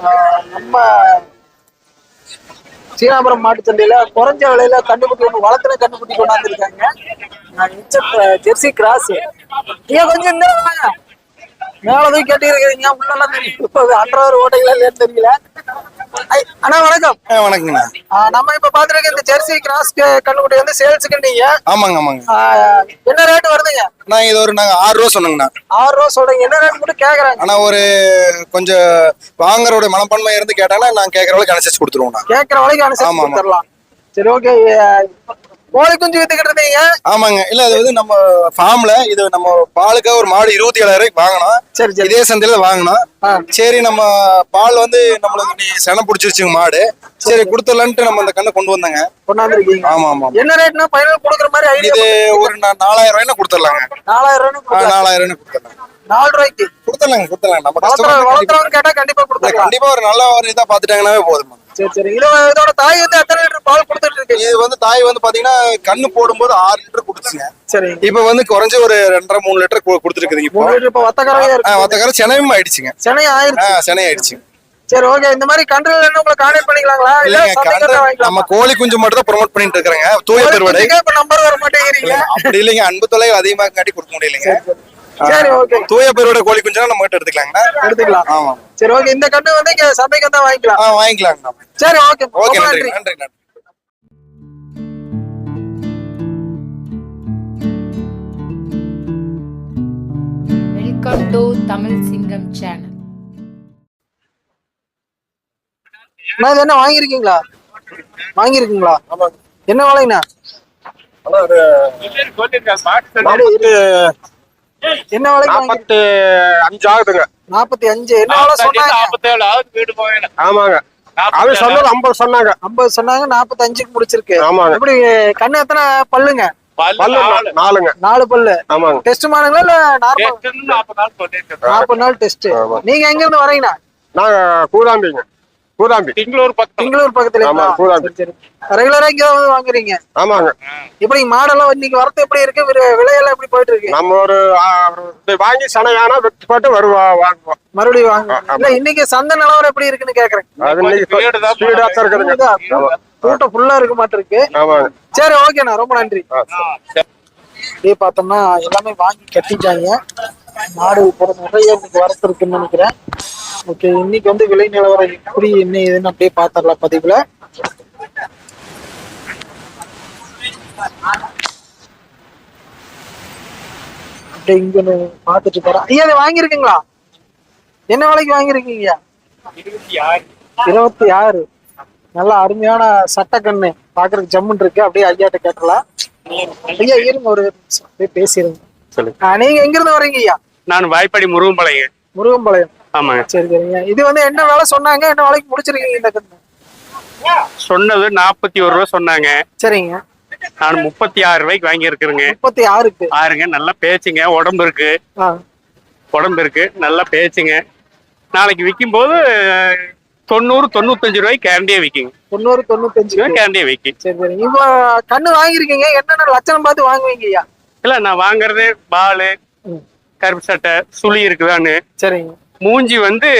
ஆஹ் நம்ம சீனாபுரம் மாட்டு சந்தையில குறைஞ்ச விலையில கண்டுபிடி ஒன்று வளர்த்துன கண்டுபிடி கொண்டாந்துருக்காங்க ஜெர்சி கிராஸ். நீங்க கொஞ்சம் இந்த வாங்க மேலதும் கேட்டிருக்கீங்க உள்ளெல்லாம் தெரியும் அன்றவர் ஓட்டைகளா இல்லையான்னு தெரியல. அண்ணா வணக்கம். வணக்கங்கண்ணா. நம்ம இப்ப பாத்துருக்க இந்த ஜெர்சி கிராஸ் கண்டுபிடி வந்து சேல்ஸுக்கு நீங்க. ஆமாங்க ஆமாங்க. என்ன ரேட் வருதுங்க? நான் இது ஒரு நாங்கள் ஆறு ரூபா சொன்னேங்கண்ணா. ஆறு ரூபா சொல்றீங்க. என்ன ரேட் மட்டும் கேக்குறாங்க? ஆனால் ஒரு கொஞ்சம் வாங்குறோட மனப்பான்மை இருந்து கேட்டாங்கன்னா நான் கேட்குற அளவுக்கு அனுசரிச்சு கொடுத்துருவோண்ணா கேக்குற வரைக்கும் அனுசரிச்சு. கொடுத்துடலாம் சரி ஓகே கோழி குஞ்சு வித்துக்கிட்டு இருந்தீங்க ஆமாங்க. இல்லை அது வந்து நம்ம ஃபார்ம்ல இது நம்ம பாலுக்காக ஒரு மாடு இருபத்தி ஏழாயிரம் வாங்கினோம். சரி இதே சந்தையில வாங்கினோம். ஆ. சரி நம்ம பால் வந்து நம்மளுக்கு நீ செனம் பிடிச்சிருச்சுங்க மாடு. சரி கொடுத்துடலான்ட்டு நம்ம அந்த கண்ணை கொண்டு வந்தோங்க. கொண்டாந்துருக்கீங்க. ஆமா ஆமா என்ன ரேட்னா ஃபைனல் கொடுக்குற மாதிரி இது ஒரு நாலாயிரம் ரூபாய்னா கொடுத்துடலாங்க. நாலாயிரம் ரூபாய் நாலாயிரம் ரூபாய்னு கொடுத்துடலாம் நாலு ரூபாய்க்கு? கொடுத்துடலாங்க கொடுத்துடலாம் நம்ம கஸ்டமர் கேட்டா கண்டிப்பா கொடுத்துருக்கலாம் கண்டிப்பா ஒரு நல்ல ஒரு இதா பாத்துட்டாங்கன்னாவே போதுமா சரி சரி. இது இதோட தாய் வந்து எத்தனை லிட்டர் பால் கொடுத்துட்டு இருக்கு? இது வந்து தாய் வந்து பாத்தீங்கன்னா கண்ணு போடும்போது ஆறு லிட்டர் கொடுத்துச்சுங்க சரி. இப்ப வந்து குறைஞ்ச ஒரு ரெண்டரை மூணு லிட்டர் கொடுத்துருக்குதுங்க இப்போ. இப்ப வத்தக்கரையா இருக்கு மொத்தக்கார சென்னையும் ஆயிடுச்சுங்க. சென்னை ஆ, ஆயிருச்சு சென்னை ஆயிடுச்சு. சரி ஓகே. இந்த மாதிரி கண்ட்ரில என்ன உங்களை கான்டாக்ட் பண்ணிக்கலாங்களா? இல்ல நம்ம கோழி குஞ்சு மட்டும் தான் ப்ரோமோட் பண்ணிட்டு இருக்கிறேங்க. தூய பெருவடை. இப்ப நம்பர் வர மாட்டேங்கிறீங்க. அப்படி இல்லைங்க. அன்பு தொலை அதிகமாக காட்டி கொடுக்க முடியலைங்க. சரி ஓகே தூய கோழி குஞ்சுனா நம்ம கிட்ட எடுத்துக்கலாங்கண்ணா எடுத்துக்கலாம். ஆமா சரி ஓகே இந்த கண்டு வந்து இங்க வந்தா வாங்கிக்கலாம். ஆ வாங்கிக்கலாங்கண்ணா. சரி ஓகே ஓகே ரொம்ப நன்றி. நன்றி. நன்றி நன்றி. வெல்கம் டு தமிழ் சிங்கம் சேனல். அண்ணா, இது என்ன வாங்கிருக்கீங்களா வாங்கிருக்கீங்களா என்ன விலைங்கண்ணா? என்ன விலைக்கு நாற்பத்தி அஞ்சு ஆகுதுங்க நாற்பத்தி அஞ்சு. என்ன விலை சொன்னாங்க? ஆமாங்க. அது சொன்னது ஐம்பது சொன்னாங்க. ஐம்பது சொன்னாங்க நாற்பத்தி அஞ்சுக்கு முடிச்சிருக்கு. ஆமாங்க. எப்படி கண்ணு எத்தனை பல்லுங்க? பல்லு நாலுங்க. நாலு பல்லு. ஆமாங்க. டெஸ்ட் மானுங்களா இல்ல நார்மல் நாற்பது நாள் டெஸ்ட் நீங்க எங்க இருந்து வரீங்கண்ணா நாங்க கூதாம்பிங்க. கூதாம்பி திங்களூர் பக்கம். பெங்களூர் பக்கத்துல ஆமா. சரி ரெகுலரா இங்க வந்து வாங்குறீங்க? ஆமாங்க. எப்படி மாடெல்லாம் இன்னைக்கு வரத்து எப்படி இருக்கு? விலை- விலையெல்லாம் எப்படி போயிட்டு இருக்கு நம்ம ஒரு வாங்கி சனையானா விட்டு போட்டு வருவோம் வாங்குவோம். மறுபடியும் வாங்க. ஆமா. இல்ல இன்னைக்கு சந்தை நிலவரம் எப்படி இருக்குன்னு கேக்குறேன். அது இன்னைக்கு ஸ்பீடா தான் இருக்குதுங்க. ஆமா. கூட்டம் ஃபுல்லா இருக்க மாட்டிருக்கு. ஆமாங்க. சரி ஓகேண்ணா ரொம்ப நன்றி. அப்படியே பார்த்தோம்னா எல்லாமே வாங்கி கட்டிட்டாங்க. மாடு போற நிறைய இன்னைக்கு வரத்து இருக்குன்னு நினைக்கிறேன். ஓகே இன்னைக்கு வந்து விலை நிலவரம் எப்படி என்ன ஏதுன்னு அப்படியே பாத்திரலாம் பதிவுல. அப்படியே இங்க பாத்துட்டு போறேன். ஐயா இதை வாங்கியிருக்கீங்களா? என்ன விலைக்கு வாங்கியிருக்கீங்க? இருபத்தி ஆறு. நல்ல அருமையான சட்டக்கண்ணு. பாக்குறதுக்கு ஜம்முன் இருக்கு. அப்படியே ஐயாட்ட கேட்டலாம் ஐயா இருங்க ஒரு பேசிடுங்க. நீங்க எங்க இருந்து வர்றீங்க ஐயா? நான் வாய்ப்பாடி முருகம்பாளையம் முருகம்பாளையம். ஆமாங்க சரி சரிங்க இது வந்து என்ன வேலை சொன்னாங்க? என்ன வேலைக்கு முடிச்சிருக்கீங்க இந்த கண்ணு? சொன்னது நாற்பத்தி ஒரு ரூபா சொன்னாங்க. சரிங்க. நான் முப்பத்தி ஆறு ரூபாய்க்கு வாங்கி இருக்கிறேங்க முப்பத்தி ஆறுக்கு? ஆறுங்க நல்லா பேச்சுங்க. உடம்பு இருக்கு. உடம்பு இருக்கு. நல்லா பேச்சுங்க. நாளைக்கு விற்கும் போது தொண்ணூறு தொண்ணூத்தஞ்சு ரூபாய்க்கு கேரண்டியா விற்குங்க தொண்ணூறு தொண்ணூத்தஞ்சு கேரண்டியா விற்கும் சரி சரி. இப்போ கண்ணு வாங்கியிருக்கீங்க. என்னென்ன லட்சணம் பார்த்து வாங்குவீங்க ஐயா இல்ல நான் வாங்குறது பாலு. கருப்பு சட்டை சுழி இருக்குதான்னு. சரிங்க. மூஞ்சி வந்து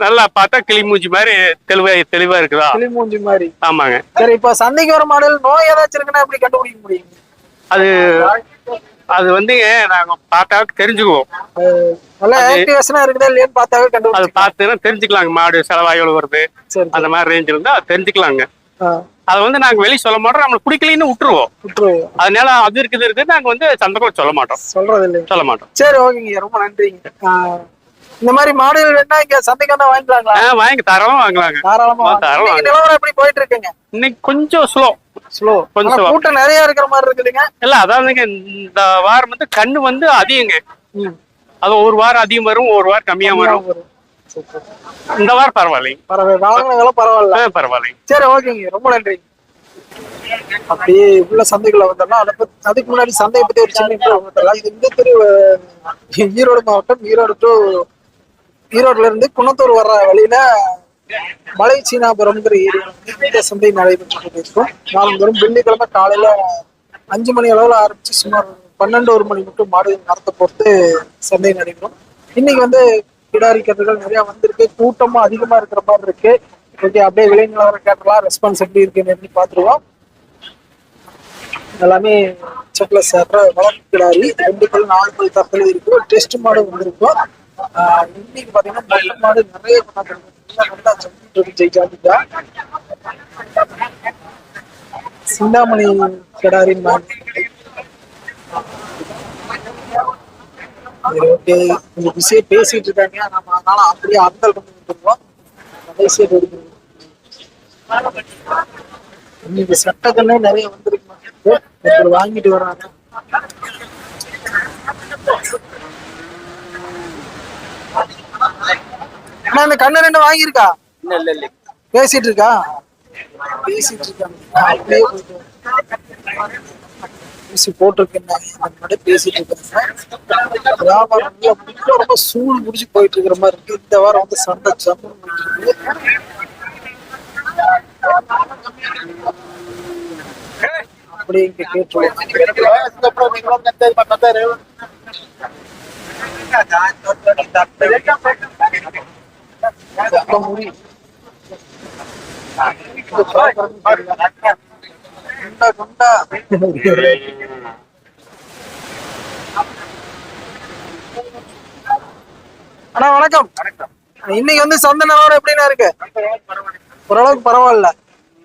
நல்லா பார்த்தா கிளி மூஞ்சி மாதிரி தெளிவா தெளிவா இருக்குதா? கிளிமூஞ்சி மாதிரி. ஆமாங்க. சரி இப்போ சந்தைக்கு வர மாடல் நோய் ஏதாச்சும் இருக்குன்னா எப்படி கண்டுபிடிக்க முடியும்? அது அது வந்து நாங்க பார்த்தா தெரிஞ்சுக்குவோம். அஹ் நல்ல அது- ஆக்டிவேஷனா இருக்குதா இல்லையான்னு பார்த்தாவே அது கண்டுபிடிச்சு பார்த்துனா தெரிஞ்சுக்கலாங்க. மாடு செலவாய் எவ்வளவு வருது சரி. அந்த மாதிரி ரேஞ்சில் இருந்தா அது தெரிஞ்சுக்கலாங்க அதை வந்து நாங்க வெளியே சொல்ல மாட்டோம். நம்மளுக்கு பிடிக்கலன்னு விட்டுருவோம். விட்டுருவோம். அதனால அது இருக்குது இருக்குது. நாங்க வந்து சந்தைக்குள்ள சொல்ல மாட்டோம். சொல்றது சொல்ல மாட்டோம். சரி ஓகேங்க ரொம்ப நன்றிங்க. இந்த மாதிரி மாடல் வேணா இங்க சந்தைக்கு வந்தா வாங்கிக்கலாங்களா வாங்கி தரமா வாங்கலாங்க. தாராளமா வாங்க. இன்னைக்கு நிலவரம் எப்படி போயிட்டு இருக்குங்க? இன்னைக்கு கொஞ்சம் ஸ்லோ ஸ்லோ கொஞ்சம் slow. கூட்டம் நிறைய இருக்கிற மாதிரி இருக்குதுங்க இல்ல அதாவதுங்க இந்த வாரம் வந்து கண்ணு வந்து அதிகங்க. அது ஒரு வாரம் அதிகம் வரும் ஒரு வாரம் கம்மியா வரும். இந்த வாரம் பரவாயில்லைங்க. பரவாயில்ல பரவாயில்ல. ஆ, பரவாயில்லைங்க. சரி ஓகேங்க. ரொம்ப நன்றி. அப்படியே உள்ள சந்தைக்குள்ள வந்தோம்னா அதை பத்தி அதுக்கு முன்னாடி சந்தையை பத்தி ஒரு சின்ன. இது தெரு அஹ், ஈரோடு மாவட்டம் ஈரோடு டு ஈரோட்ல இருந்து குணத்தூர் வர்ற வழியில மலை சீனாபுரம்ங்கிற ஏரியா வந்து சந்தை நடைபெற்று இருக்கும் நாளுந்தோறும் வெள்ளிக்கிழமை காலையில அஞ்சு மணி அளவுல ஆரம்பிச்சு சுமார் பன்னெண்டு ஒரு மணி மட்டும் மாடு நடத்த பொறுத்து சந்தை நடைபெறும். இன்னைக்கு வந்து கிடாரி நிறைய வந்திருக்கு. கூட்டமும் அதிகமா இருக்கிற மாதிரி இருக்கு. ஓகே அப்படியே விலை நிலவரம் கேட்டலாம். ரெஸ்பான்ஸ் எப்படி இருக்குன்னு பார்த்துருவோம். எல்லாமே செக்ல சேர்ற வளர்ப்பு கிடாரி. ரெண்டு பல் நாலு பல் தப்பல் இருக்கு. ஒரு டெஸ்ட் மாடு வந்திருக்கும். இன்னைக்கு பாத்தீங்கன்னா மாடு நிறைய கொண்டாந்து சிந்தாமணி கடாரின் ஓகே. கொஞ்சம் பேசிட்டு இருக்காங்க. நம்ம அதனால அப்படியே அந்தல் கொண்டு இன்னைக்கு சட்டக்கண்ணே நிறைய வந்திருக்கு வாங்கிட்டு வராங்க. அண்ணா இந்த கண்ணு ரெண்டு வாங்கியிருக்கா? பேசிட்டு இருக்கா பேசிட்டு இருக்காங்க. பேசி போட்டிருக்கேன். பேசிட்டு வியாபாரம் நல்லா ரொம்ப சூடு முடிச்சு போயிட்டு இருக்கிற மாதிரி இருக்கு. இந்த வாரம் வந்து சண்டை அப்படியே இங்க கேட்டுருவோம் அப்புறம் முடி. குண்டா, குண்டா. அண்ணா வணக்கம். இன்னைக்கு வந்து சொந்த நிலவரம் எப்படிண்ணா இருக்கு? ஓரளவுக்கு பரவாயில்ல.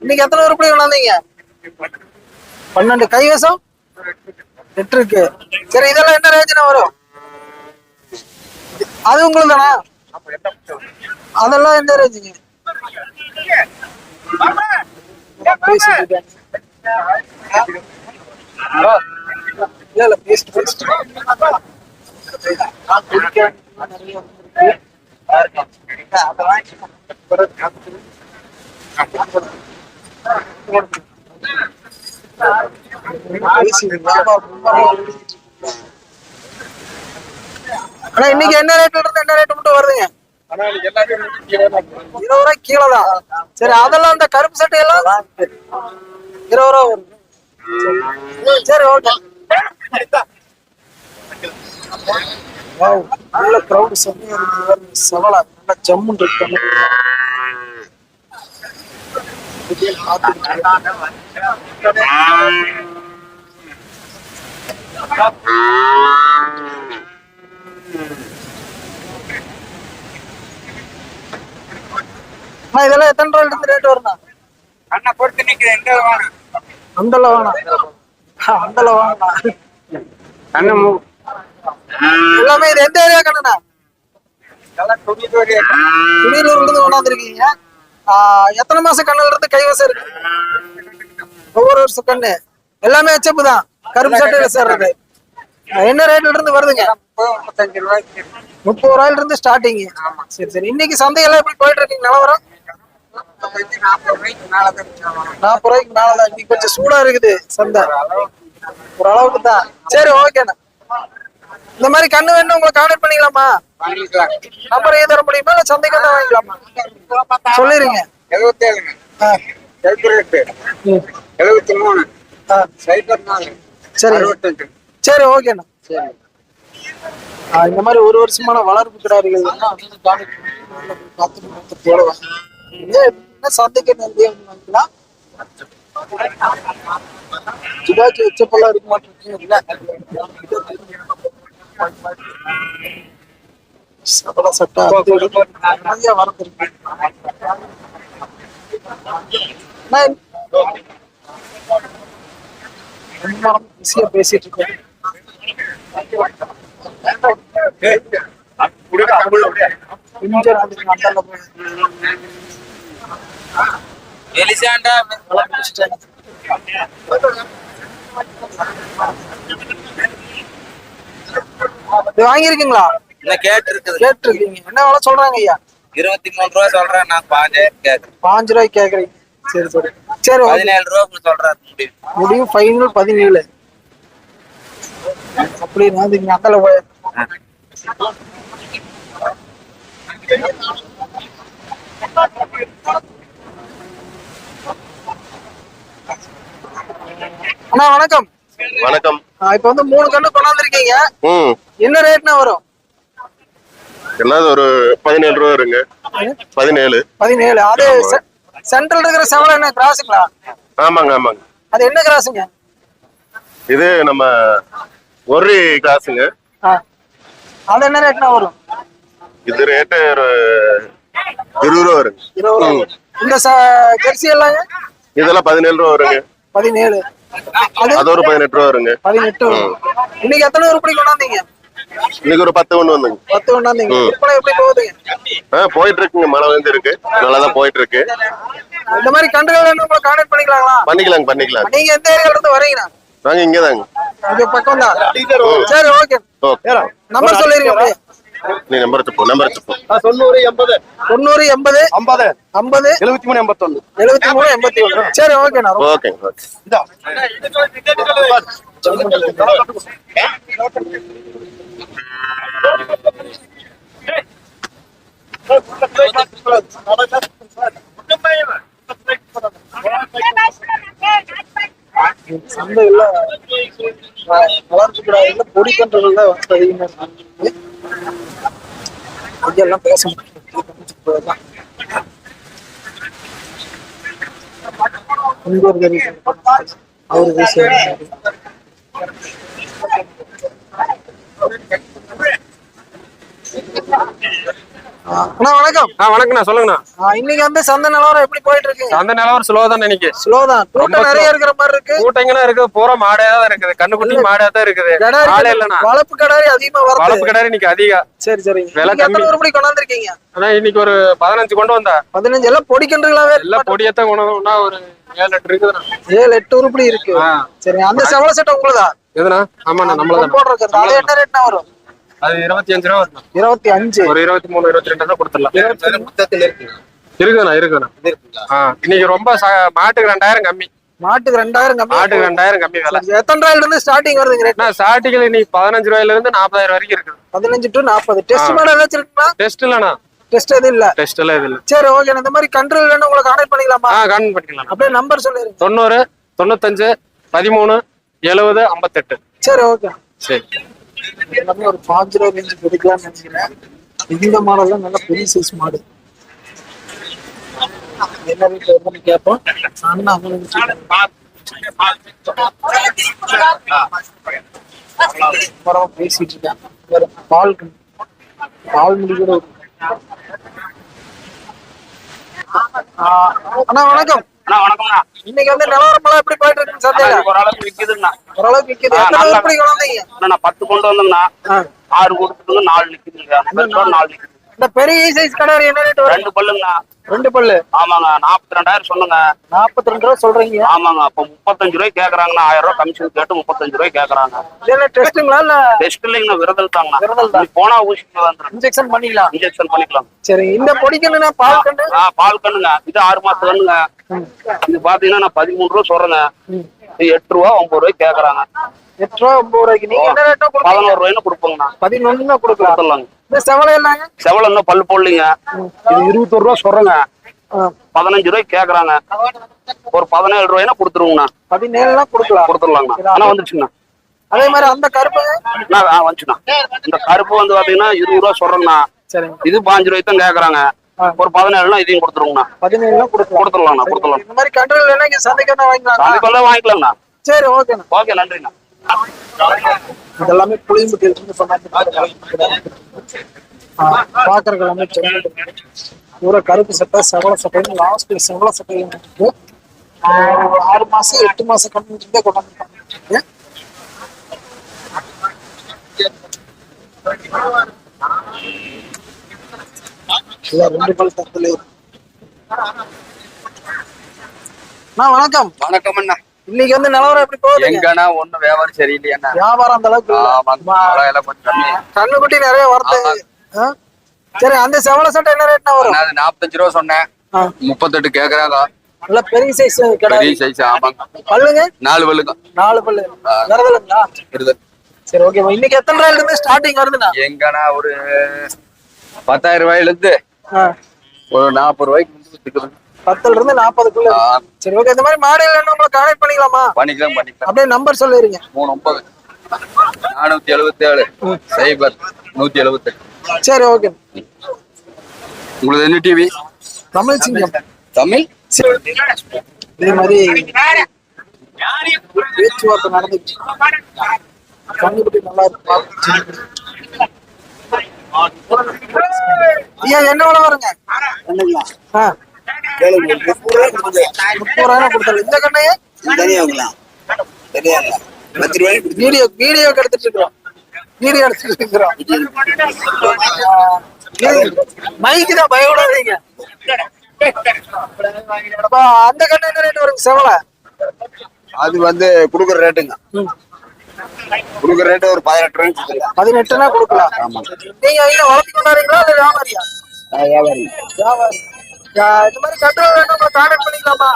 இன்னைக்கு எத்தனை உருப்படி கொண்டாந்தீங்க பன்னெண்டு. கைவசம்? எட்டு இருக்கு சரி இதெல்லாம் என்ன ரேஞ்சுனா வரும்? அது உங்களுக்கு தானா அதெல்லாம் என்ன ரேஞ்சுங்க இல்ல இல்ல பேசிட்டு ஆனா இன்னைக்கு என்ன ரேட்ல இருந்து என்ன ரேட் மட்டும் வருதுங்க? இருபது ரூபாய் கீழே தான். சரி அதெல்லாம் அந்த கருப்பு சட்டை எல்லாம் இருபது ரூபா வருது சரி. ஓகே. நல்ல கிரௌடு செம்மையா இருக்கு. செவலா நல்ல ஜம்முன்னு இருக்கு. அண்ணா, இதெல்லாம் எத்தனை ரூபாயில இருந்து ரேட் வருண்ணா அண்ணா பொறுத்து நிக்கிறேன். எங்க வேணும் அந்தல வேணாம் அந்தல வேணாம் அண்ணன் மு- எல்லாமே இது எந்த ஏரியா கண்ணா எல்லாம் துணி துணி துணியிலூர்ல இருந்து கொண்டாந்துருக்கீங்க. எத்தனை மாசம் கண்ணுல இருந்து கைவசம் இருக்கு? ஒவ்வொரு வருஷம் கண்ணு. எல்லாமே எச்சப்பு தான். கருப்பு சட்டையில சேர்றது. என்ன ரேட்ல இருந்து வருதுங்க? முப்பது ரூபாயில இருந்து ஸ்டார்டிங் சரி சரி. இன்னைக்கு சந்தையெல்லாம் எப்படி போயிட்டு இருக்கீங்க? நிலவரம்? நாற்பது ரூபாய்க்கு மேலதான். இன்னைக்கு கொஞ்சம் சூடா இருக்குது சந்தை. ஒரு அளவுக்கு தான். சரி ஓகேண்ணா இந்த மாதிரி கண்ணு வேணும் உங்களை கான்டாக்ட் பண்ணிக்கலாமா? நம்பர் தர முடியுமா? இல்ல சந்தைக்கு தான் வாங்கிக்கலாமா? சொல்லிருங்க. எழுபத்தேழுங்க ஆ, எழுபத்தி ரெண்டு எழுபத்தி மூணு சரி. சரி ஓகேண்ணா சரி இந்த மாதிரி ஒரு வருஷமான வளர்ப்பு கிடாரிகள் சந்தைக்கு நிறைய வாங்கிக்கலாம் சுடாச்சி வச்சப்பெல்லாம் இருக்க மாட்டேங்குது சபல சட்டை நிறைய வரது இருக்கு நான் ரொம்ப பிஸியா பேசிட்டு இருக்கேன் கொஞ்சம் வச்சுட்டேன். இது வாங்கியிருக்கீங்களா? இல்ல கேட்டு இருக்குது கேட்டிருக்கீங்க. என்ன விலை சொல்றாங்க ஐயா? இருபத்தி மூணு ரூபா சொல்றேன் நான் பாஞ்சாயிரம் கேக்குறேன் பாஞ்சு ரூபாய்க்கு கேக்குறீங்க சரி சரி. சரி பதினேழு ரூபா சொல்றாரு முடியும். முடியும். ஃபைனல் பதினேழு. அப்படி நான் போய். அண்ணா வணக்கம். வணக்கம். இப்ப வந்து மூணு கண்ணு கொண்டாந்துருக்கீங்க. என்ன ரேட்னா வரும்? என்னது ஒரு பதினேழு ரூபா வருங்க. பதினேழு. பதினேழு. அது சென்ட்ரல் இருக்கிற செவலை என்ன கிராஸுங்களா? ஆமாங்க ஆமாங்க. அது என்ன கிராஸுங்க? இது நம்ம ஒரு கிளாஸுங்க ஆ. அது என்ன ரேட்னா வரும்? இது ரேட்டு ஒரு இருபது ரூபா வருங்க. இருபது ரூபா. இந்த ஜெர்சி எல்லாங்க இதெல்லாம் பதினேழு ரூபா வருங்க. பதினேழு. அது ஒரு பதினெட்டு ரூபா வருங்க. பதினெட்டு. இன்னைக்கு எத்தனை உருப்படி கொண்டாந்தீங்க? இன்னைக்கு ஒரு பத்து ஒண்ணு வந்துங்க. பத்து கொண்டாந்தீங்க ம். விற்பனை எப்படி போகுதுங்க ஆ போயிட்டு இருக்குங்க. மழை வந்து இருக்கு. நல்லா தான் போயிட்டு இருக்கு. இந்த மாதிரி கண்டுகள் வேணும் உங்களை கான்டாக்ட் பண்ணிக்கலாங்களா? பண்ணிக்கலாங்க பண்ணிக்கலாம் நீங்க எந்த ஏரியால இருந்து வரீங்கண்ணா நாங்க இங்கதாங்க. இது பக்கம் தான் சரி ஓகே. ஓகே நம்பர் சொல்லிருங்க நீ நம்பர் வச்சுப்போ நம்பர் வச்சுப்போ தொண்ணூறு எண்பது. தொண்ணூறு எண்பது. ஐம்பது. ஐம்பது. எழுபத்தி மூணு எண்பத்தொன்னு. எழுபத்தி மூணு எண்பத்தி ஒன்று சரி ஓகேண்ணா ஓகே சந்தையில் கிடாயில பொடி கன்றுகள் தான் அதிகமாக இருக்கு. இதெல்லாம் பேச முடியும் இங்க கறி அவரு பேசுவாரு ஆ, அண்ணா. வணக்கம். ஆ வணக்கண்ணா சொல்லுங்கண்ணா. இன்னைக்கு வந்து சந்தை நிலவரம் எப்படி போயிட்டு இருக்குங்க அந்த நிலவரம் ஸ்லோ தான் இன்னைக்கு. ஸ்லோ தான். கூட்டம் நிறைய slow. இருக்கிற மாதிரி இருக்கு. கூட்டங்கனா இருக்குது பூரா மாடே தான் இருக்குது. கண்ணுக்குட்டி மாடே தான் இருக்குது. இல்லண்ணா. கிடாரி அதிகமா வருது. வளர்ப்பு கிடாரி இன்னைக்கு அதிகம் சரி சரி. விலை கம்மி. உருப்படி கொண்டாந்துருக்கீங்க? ஆனா இன்னைக்கு ஒரு பதினஞ்சு கொண்டு வந்தா. பதினஞ்சு எல்லாம் பொடி கன்றுகளாவே எல்லாம் பொடியத்தான் கொண்டு வந்தோம்னா ஒரு ஏழு எட்டு இருக்குதுண்ணா. ஏழு எட்டு உருப்படி இருக்கு. சரி அந்த செவல சட்டை உங்களுதா? எதுண்ணா? ஆமாண்ணா நம்மளதான் போடுறது அது என்ன ரேட்னா வரும்? அது இருபத்தி அஞ்சு ரூபா வருது இருபத்தி அஞ்சு. ஒரு இருபத்தி மூணு இருபத்தி ரெண்டு தான் கொடுத்துடலாம். இருக்குதுண்ணா இருக்குதுண்ணா ஆ இன்னைக்கு ரொம்ப மாட்டுக்கு ரெண்டாயிரம் கம்மி. மாட்டுக்கு ரெண்டாயிரம் கம்மி. மாட்டுக்கு ரெண்டாயிரம் கம்மி விலை. எத்தனை ரூபாயில இருந்து ஸ்டார்டிங் வருதுங்க ரேட் ஸ்டார்டிங்ல இன்னைக்கு பதினஞ்சு ரூபாயில இருந்து நாற்பதாயிரம் வரைக்கும் இருக்குது பதினஞ்சு டு நாற்பது. டெஸ்ட். மாடல் ஏதாச்சும் இருக்குங்களா? டெஸ்ட் இல்லண்ணா. டெஸ்ட் எதுவும் இல்ல. டெஸ்ட் எல்லாம் இது இல்லை. சரி ஓகே இந்த மாதிரி கண்ட்ரோல் வேணும் உங்களை கான்டாக்ட் பண்ணிக்கலாமா? ஆ கான் பண்ணிக்கலாம் அப்படியே நம்பர் சொல்லிருங்க தொண்ணூறு தொண்ணூத்தஞ்சு பதிமூணு எழுபது ஐம்பத்தெட்டு. சரி ஓகே சரி. எல்லாமே ஒரு பாஞ்சு ரூபா ரேஞ்சுக்கு எடுக்கலாம்னு நினைக்கிறேன். இந்த மாடல் தான் நல்ல பெரிய சைஸ் மாடு. என்ன ரேட் வருதுன்னு கேட்போம். அண்ணா அவங்களுக்கு பேசிட்டு இருக்கேன். வேற பால் பால் முடி கூட அண்ணா வணக்கம். அண்ணா வணக்கம்ண்ணா. இன்னைக்கு வந்து நிலவரமெல்லாம் எப்படி போயிட்டு இருக்கு சந்தையில ஓரளவுக்கு விக்குதுண்ணா ஓரளவுக்கு விக்குது. எத்தனை கொண்டாந்தீங்க நான் பத்து கொண்டு ஆ. ஆறு கொடுத்துட்டு நாலு நிக்குதுங்க. நாலு நிக்குது. இந்த பெரிய சைஸ் கடை என்ன ரேட் வரும்? ரெண்டு பல்லுங்கண்ணா. ரெண்டு பல்லு? ஆமாங்க நாற்பத்தி ரெண்டாயிரம் சொன்னங்க நாற்பத்தி ரெண்டு ரூபா சொல்றீங்க? ஆமாங்க அப்போ முப்பத்தஞ்சு ரூபாய் கேக்குறாங்கண்ணா. ஆயிரம் ரூபாய் கமிஷன் கேட்டு முப்பத்தஞ்சு ரூபாய் கேக்குறாங்க. இல்ல டெஸ்ட்டுங்களா இல்ல? டெஸ்ட் இல்லைங்கண்ணா விரதல் தாங்கண்ணா. விரதல் தான். போனா ஊசிக்கு வந்துடும் இன்ஜெக்ஷன் பண்ணிக்கலாம் இன்ஜெக்ஷன் பண்ணிக்கலாம். சரி இந்த பொடிக்கணும்னா பால் கண்டு ஆ பால் கண்ணுங்க இது ஆறு மாசம் கண்ணுங்க இது பாத்தீங்கன்னா நான் பதிமூணு ரூபா சொல்றேங்க. எட்டு ரூபா ஒன்பது ரூபாய் கேக்குறாங்க. எட்டு ரூபா ஒன்பது ரூபாய்க்கு. நீங்க என்ன ரேட்டா பதினோரு ரூபாய்னு கொடுப்போங்கண்ணா பதினொன்னு தான் கொடுக்கலாம் இந்த செவலை என்னங்க செவல இன்னும் பல்லு போடலீங்க. இது இருபத்தொரு ரூபா சொல்றேங்க. பதினஞ்சு ரூபாய்க்கு கேக்குறாங்க. ஒரு பதினேழு ரூபாய்னா கொடுத்துருவோங்கண்ணா பதினேழுலாம் கொடுக்கலாம். கொடுத்துடலாங்கண்ணா. ஆனா வந்துச்சுண்ணா அதே மாதிரி அந்த கருப்பு? ஆ வந்துச்சுண்ணா. இந்த கருப்பு வந்து பாத்தீங்கன்னா இருபது ரூபா சொல்றேங்கண்ணா. இது பாஞ்சு ரூபாய்க்கு தான் கேக்குறாங்க. ஒரு பதினேழுனா இதையும் கொடுத்துருவோங்கண்ணா கொடுக்கலாம். கொடுத்துடலாங்கண்ணா கொடுத்துடலாம். இந்த மாதிரி கண்ட்ரோல் சந்தைக்கு வாங்கிக்கலாம் வந்தா வாங்கிக்கலாங்கண்ணா. சரி ஓகேண்ணா. ஓகே நன்றிண்ணா. இதெல்லாமே புளியம்பட்டியில இருந்து எல்லாமே சென்னை பூரா கருப்பு சட்டை செவல சட்டைன்னு லாஸ்ட் செவல சட்டை இருக்கு ஆறு மாசம் எட்டு மாசம் கண்ணு கொண்டாந்து ரெண்டு பல் தத்துல வணக்கம். வணக்கம் அண்ணா. இன்னைக்கு வந்து நிலவரம் எப்படி போகுது எங்கண்ணா ஒண்ணும் வியாபாரம் சரியில்லையா வியாபாரம் அந்த அளவுக்கு கண்ணுக்குட்டி நிறைய வருது? சரி அந்த செவல சட்டை என்ன ரேட்னா வரும்? அது நாற்பத்தஞ்சு ரூபா சொன்னேன். முப்பத்தெட்டு கேக்குறாங்க. நல்ல பெரிய சைஸ் பெரிய சைஸ் ஆமாங்க பல்லுங்க? நாலு பல்லுக்கும் நாலு பல்லு. வரதுங்களா இருது சரி ஓகே இன்னைக்கு எத்தனை ரூபாயில இருந்து ஸ்டார்டிங் வருதுண்ணா? எங்கண்ணா ஒரு பத்தாயிரம் ரூபாயில இருந்து ஒரு நாற்பது ரூபாய்க்கு பத்துல இருந்து நாற்பதுக்குள்ள. சரி ஓகே இந்த மாதிரி மாடல் என்ன உங்களை கான்டாக்ட் பண்ணிக்கலாமா? பண்ணிக்கலாம் பண்ணிக்கலாம். அப்படியே நம்பர் சொல்லிடுங்க. மூணு ஒன்பது. நானூத்தி எழுபத்தி ஏழு சைபர் நூத்தி எழுபத்தெட்டு சரி ஓகே உங்களுக்கு என்ன டிவி தமிழ் சிங்கம். தமிழ்? இதே மாதிரி பேச்சுவார்த்தை நடந்துச்சு. கண்ணுக்குட்டி நல்லா இருக்கு. ஐயா என்ன விலை வருங்க ஆ. முப்பது ரூபாய் கொடுத்தாரு இந்த கண்ணையே வீடியோ வீடியோ எடுத்துட்டு இருக்கிறோம். வீடியோ எடுத்துட்டு இருக்கிறோம். மைக்கு தான் பயப்படாதீங்க. அந்த கண்ணு என்ன ரேட் வருங்க செவலை? அது வந்து குடுக்குற ரேட்டுங்க குடுக்குற ரேட்டு ஒரு பதினெட்டு கொடுத்துருக்கேன். பதினெட்டுனா கொடுக்கலாம். நீங்க இங்க வளர்த்து கொண்டாடுறீங்களா இல்ல வியாபாரியா? வியாபாரி. வியாபாரி. இந்த மாதிரி கட்டுறது வேணும் கான்டாக்ட் பண்ணிக்கலாமா?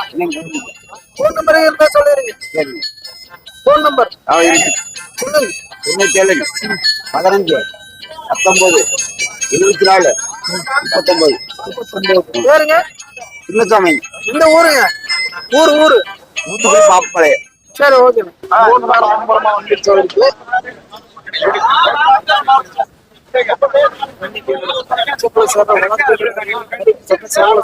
ஃபோன் நம்பர் இருந்தா சொல்லிருங்க. ஃபோன் நம்பர் தொண்ணூத்தி ஏழுங்க பதினஞ்சு பத்தொன்பது இருபத்தி நாலு முப்பத்தொன்பது. பேருங்க? சின்னசாமி. இந்த ஊருங்க. ஊரு ஊரு. மாப்பிளைய சரி ஓகே. வந்துருச்சு அவருக்கு செப்பல் சேட்டை வளர்த்து செப்பல் சேவலை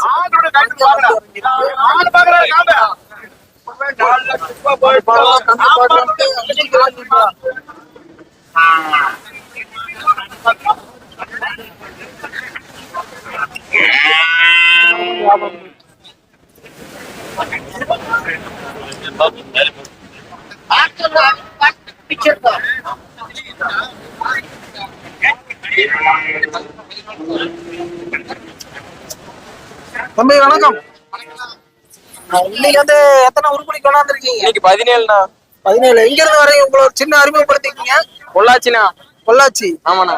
தம்பி வணக்கம். இன்னைக்கு வந்து எத்தனை உருப்படி கொண்டாந்துருக்கீங்க? இன்னைக்கு பதினேழுண்ணா. பதினேழு. எங்க இருந்து வரீங்க உங்களை ஒரு சின்ன அறிமுகப்படுத்திக்கீங்க பொள்ளாச்சிண்ணா. பொள்ளாச்சி. ஆமாண்ணா.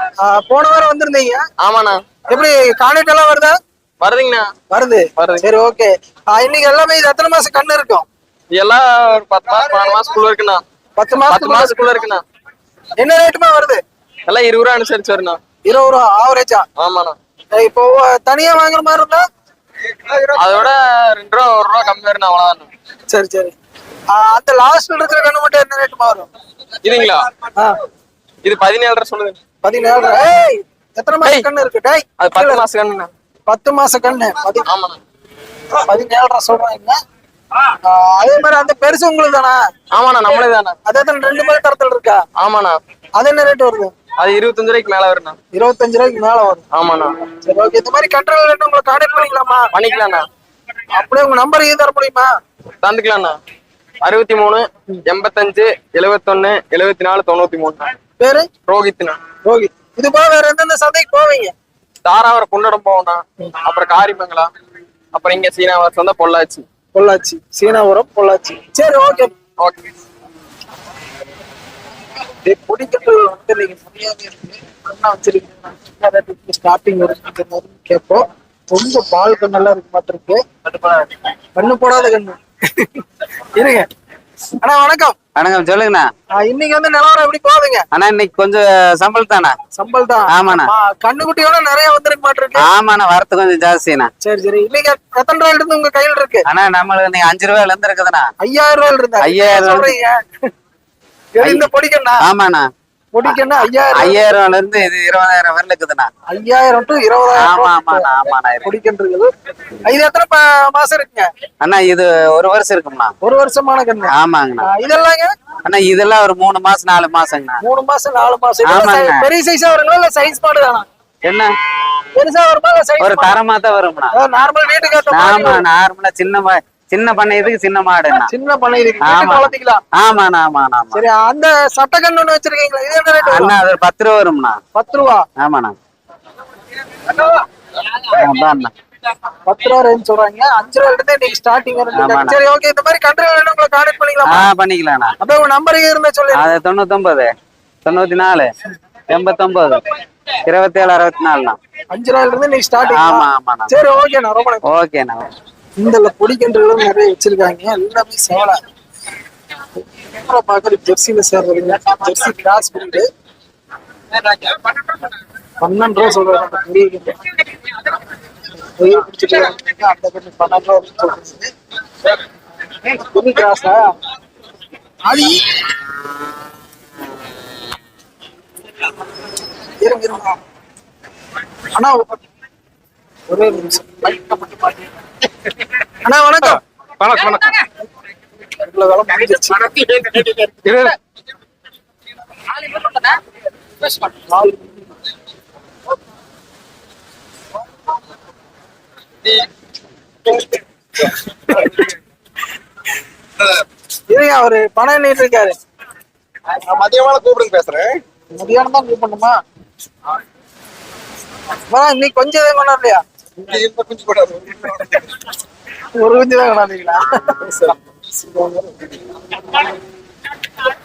போன வாரம் வந்திருந்தீங்க? ஆமாண்ணா. எப்படி கான்டாக்ட் எல்லாம் வருதா? வருதுங்கண்ணா. வருது. வருது. சரி ஓகே இன்னைக்கு எல்லாமே இது எத்தனை மாசம் கண்ணு இருக்கும்? எல்லாம் பத்து மாசம் பன்னெண்டு மாசத்துக்குள்ள இருக்குண்ணா. பத்து பத்து மாசத்துக்கு மாசத்துக்குள்ள இருக்குண்ணா. என்ன ரேட்டுமா வருது? எல்லாம் இருபது ரூபா அனுசரிச்சு வருண்ணா இருபது ரூபா ஆவரேஜா ஆமாண்ணா. இப்போ தனியா வாங்குற மாதிரி இருந்தா? அதோட ரெண்டு ரூபா ஒரு ரூபா கம்மி வருண்ணா அவ்வளவுதான். சரி சரி. அந்த லாஸ்ட்ல இருக்கிற கண்ணு மட்டும் என்ன ரேட்டுமா வரும்? இதுங்களா? இது பதினேழு சொல்லுது. பதினேழு ஏய் எத்தனை மாசம் கண்ணு இருக்கு? டேய் அது பத்து மாசம் கண்ணுண்ணா. பத்து மாச கண்ணு. பதி ஆமாண்ணா. பதினேழு சொல்றாங்க அதே மாதிரி அந்த பெருசு உங்களுக்கு தானே ஆமாண்ணா நம்மளே தானே அதே தான் ரெண்டு மணி தரத்துல இருக்கா? ஆமாண்ணா. அது என்ன ரேட் வருது? அது இருபத்தஞ்சு ரூபாய்க்கு மேல வருண்ணா இருபத்தஞ்சு ரூபாய்க்கு மேல வரும். ஆமாண்ணா. சரி ஓகே இந்த மாதிரி கண்ட்ரோல் ரேட் உங்களை கான்டாக்ட் பண்ணிக்கலாமா? பண்ணிக்கலாம்ண்ணா அப்படியே உங்க நம்பர் இது தர முடியுமா? தந்துக்கலாம்ண்ணா அறுபத்தி மூணு எண்பத்தஞ்சு எழுவத்தொன்னு எழுவத்தி நாலு தொண்ணூத்தி மூணு பேரு? ரோஹித்ண்ணா. ரோஹித். இது போக வேற எந்தெந்த சந்தைக்கு போவீங்க? தாராவரம் குண்டடம் போகணும்ண்ணா அப்புறம் காரிமங்கலா. அப்புறம் இங்க சீனாவாசம் தான் பொள்ளாச்சி. பொள்ளாச்சி. சீனாபுரம் பொள்ளாச்சி. சரி ஓகே ஓகே வந்து நீங்க வச்சிருக்கீங்க ஸ்டார்டிங் கேட்போம். ரொம்ப பால் கண்ணெல்லாம் இருக்கு மாத்திருக்கு கண்ணு போடாத கண்ணு. இருங்க. அண்ணா வணக்கம். வணக்கம் சொல்லுங்கண்ணா. இன்னைக்கு வந்து நிலவரம் எப்படி போகுதுங்க? அண்ணா இன்னைக்கு கொஞ்சம் சம்பளம் தானே. சம்பல் தான் ஆமாண்ணா. கண்ணுக்குட்டியோட நிறைய வந்திருக்க மாட்டிருக்கு ஆமாண்ணா வரத்து கொஞ்சம் ஜாஸ்திண்ணா. சரி சரி. இன்னைக்கு எத்தனை ரூபாயில இருந்து உங்க கையில இருக்கு? அண்ணா நம்மளுக்கு அஞ்சு ரூபாயில இருந்து இருக்குதுண்ணா. ஐயாயிரம் ரூபாயில இருந்தா ஐயாயிரம் ரூபாய். இந்த பொடிக்கண்ணா. ஆமாண்ணா. பொடிக்கண்ணா ஐயாயிரம். ஐயாயிரம் ரூபாயில இருந்து இது இருபதாயிரம் வரல இருக்குதுண்ணா. ஐயாயிரம் டு இருபதாயிரம் ஆமா ஆமாண்ணா ஆமாண்ணா இருக்கு. பொடிக்கன்றுகள் இது எத்தனை மாசம் இருக்குங்க? அண்ணா இது ஒரு வருஷம் இருக்கும்ண்ணா. ஒரு வருஷமான கண்ணு. ஆமாங்கண்ணா. இதெல்லாங்க? அண்ணா இதெல்லாம் ஒரு மூணு மாசம் நாலு மாசங்கண்ணா. மூணு மாசம் நாலு மாசம். பெரிய சைஸா வருங்களா இல்ல சைஸ் மாடு தானா? என்ன? பெருசா வருமா ஒரு தரமா தான் வரும்ண்ணா. நார்மல் வீட்டுக்கு ஆமா நார்மலா சின்ன சின்ன பண்ணையதுக்கு சின்ன மாடுண்ணா சின்ன பண்ணை இருக்கு ஆமா. ஆமாண்ணா ஆமா சரி அந்த சட்டக்கண்ணு ஒண்ணு வச்சிருக்கீங்களா? இது என்ன ரேட் அண்ணா அது பத்து ரூபா வரும்ண்ணா. பத்து ரூபா? ஆமாண்ணா. அதான்ண்ணா பத்து ரூபா ரேஞ்ச் சொல்றாங்க. அஞ்சு ரூபாயில இருந்தே நீங்க ஸ்டார்டிங். சரி ஓகே இந்த மாதிரி கண்ட்ரி வேணும் உங்களை கான்டாக்ட் ஆ பண்ணிக்கலாமா அப்படியே உங்க நம்பர் இருந்தா சொல்லு அது தொண்ணூத்தொன்பது தொண்ணூத்தி நாலு எண்பத்தொன்பது இருபத்தேழு அறுபத்தி நாலுண்ணா அஞ்சு ரூபாயில இருந்து நீங்க ஆமா ஸ்டார்டிங் ஆமாண்ணா. சரி ஓகேண்ணா ரொம்ப. ஓகேண்ணா இந்த பொடிக்கன்றுகளும் நிறைய வச்சிருக்காங்க. எல்லாமே சேவலா அப்புறம் பாக்குற ஜெர்சியில சேர்றதுங்க ஜெர்சி கிராஸ் பண்ணிட்டு பன்னெண்டு ரூபா சொல்றாங்க. பெரிய அந்த பன்னெண்டு ரூபா சொல்றது கிராஸா அது இருங்க இருங்க. ஒரே அண்ணா வணக்கம். வணக்கம் வணக்கம். இருங்க அவரு பணம் எண்ணிட்டு இருக்காரு. மதியமான கூப்பிடுங்க பேசுறேன். மதியானம் தான் கூப்பிடணுமா? இன்னைக்கு கொஞ்சம் குஞ்சு போடாது ஒரு குஞ்சு தான் கொண்டாந்தீங்களா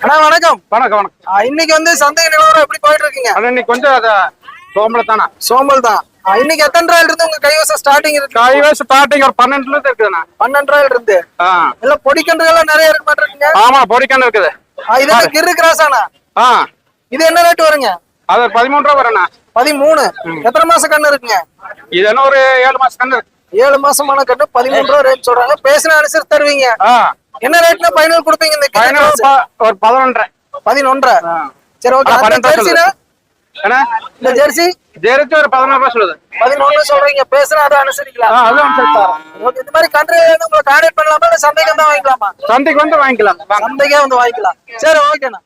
அண்ணா வணக்கம். வணக்கம் வணக்கம். இன்னைக்கு வந்து சந்தை நிலவரம் எப்படி போயிட்டு இருக்கீங்க? அது இன்னைக்கு கொஞ்சம் அதை சோம்பல தானே. சோம்பல் தான் இன்னைக்கு எத்தனை ரூபாயில இருந்து உங்க கைவசம் ஸ்டார்டிங் இருக்கு? கை வயசு ஸ்டார்டிங் ஒரு பன்னெண்டுல இருந்து இருக்குதுண்ணா. பன்னெண்டு ரூபாயில இருந்து? எல்லாம் பொடிக்கன்றுகள் நிறைய இருக்கு மாட்டிருக்கீங்க ஆமா பொடிக்கண்ணு இருக்குது. இதெல்லாம் கிரு கிராஸானா ஆ. இது என்ன ரேட் வருங்க? அது பதிமூணு ரூபா வரும்ண்ணா. பதிமூணு. எத்தனை மாசம் கண்ணு இருக்குங்க? இது என்ன ஒரு ஏழு மாசம் கண்ணு? ஏழு மாசமான கண்ணு பதிமூணு ரூபா ரேட் சொல்றாங்க. பேசின அனுசரித்து தருவீங்க. என்ன ரேட்ல ஃபைனல் கொடுப்பீங்க இந்த ஒரு பதினொன்றரை. பதினொன்றரை. சரி ஓகே ஜெர்சினா இந்த ஜெர்சி ஜெரிச்சு ஒரு பதினோரு ரூபா சொல்லுது. பதினொன்னு சொல்றீங்க. பேசுனா அதை அனுசரிக்கலாம். அதுவும். ஓகே இந்த மாதிரி கண்ட்ரி உங்களை கான்டாக்ட் பண்ணலாமா? இல்ல சந்தைக்கு தான் வாங்கிக்கலாமா? சந்தைக்கு வந்து வாங்கிக்கலாம். வாங்க. சந்தைக்கே வந்து வாங்கிக்கலாம். சரி ஓகேண்ணா